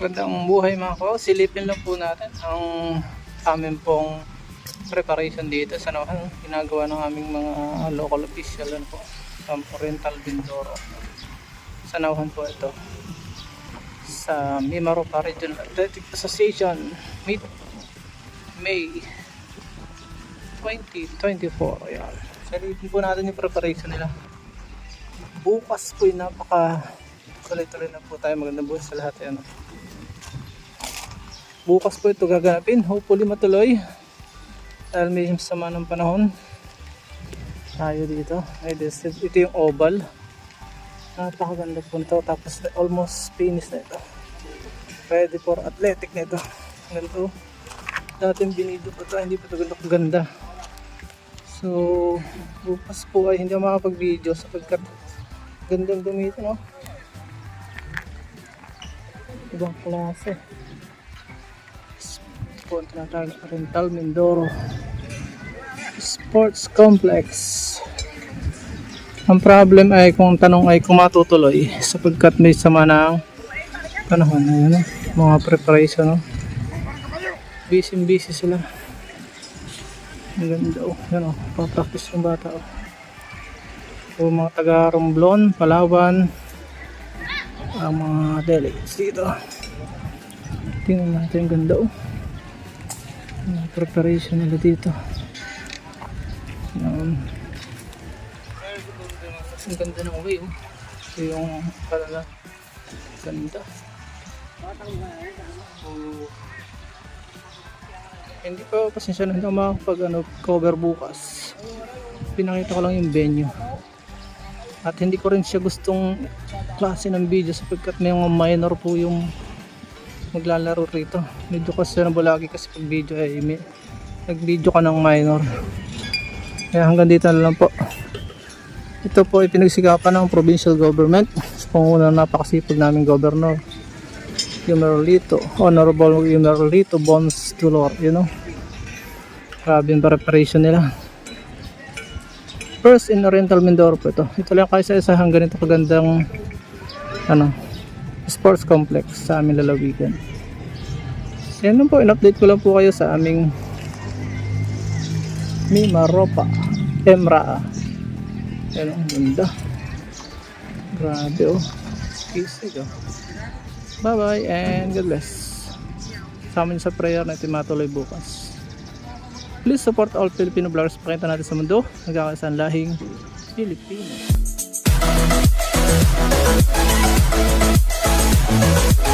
Magandang buhay mga ko. Silipin lang po natin ang amin pong preparation dito sa naman ginagawa ng aming mga local official ano po sa Oriental Mindoro. Sa nawan po ito sa Mimaropa Regional Athletic Association Meet May 2024 ayan. Silipin po natin yung preparation nila. Bukas po yung napaka tuloy-tuloy na po tayo magandang buhay sa lahat yan. Bukas po ito gaganapin. Hopefully matuloy. Dahil may sama ng panahon. Tayo dito. Ay, this, ito yung oval. Napakaganda po ito. Tapos almost finish na ito. Ready for athletic na ito. Ganito. Dating binido pa ito. Hindi pa ito ganito kaganda. So, bukas po ay hindi ako makapag-video sapagkat gandang gamitin, no? Ibang klase. Tinatawag na Mindoro Sports Complex. Ang problem ay kung tanong ay kung matutuloy sapagkat may sama ng panahon na yun, no? mga preparation. No? Busy busy sila. Ang ganda oh. Yan oh. Papractice yung bata oh. So, mga taga Romblon, Palawan, ang mga delegates dito. Tingnan natin yung ganda oh. Mga preparation nila dito. Um, ang ganda ng way oh. Ito yung kalala. Ganda. Oh. Hindi pa pasensya na hindi ako makapag ano, cover bukas. Pinakita ko lang yung venue. At hindi ko rin siya gustong klase ng video sapagkat may mga minor po yung maglalaro rito. Medyo kasi na bulagi kasi pag video ay may, nag-video ka ng minor. Kaya hanggang dito na lang po. Ito po ay pinagsikapan ng provincial government sa pangunang napakasipag naming governor. Yumerolito, Honorable Yumerolito Bons Tulor, you know. Grabe yung preparation nila. First in Oriental Mindoro po ito. Ito lang kayo sa isa hanggang ito kagandang ano, sports complex sa aming lalawigan. Yan lang po, in-update ko lang po kayo sa aming Mimaropa Emra. Yan ang ganda. Grabe oh. Kisig oh. Bye bye and God bless. Sama niyo sa prayer na matuloy bukas. Please support all Filipino vloggers pakita natin sa mundo. Nagkakasang lahing Filipino. Thank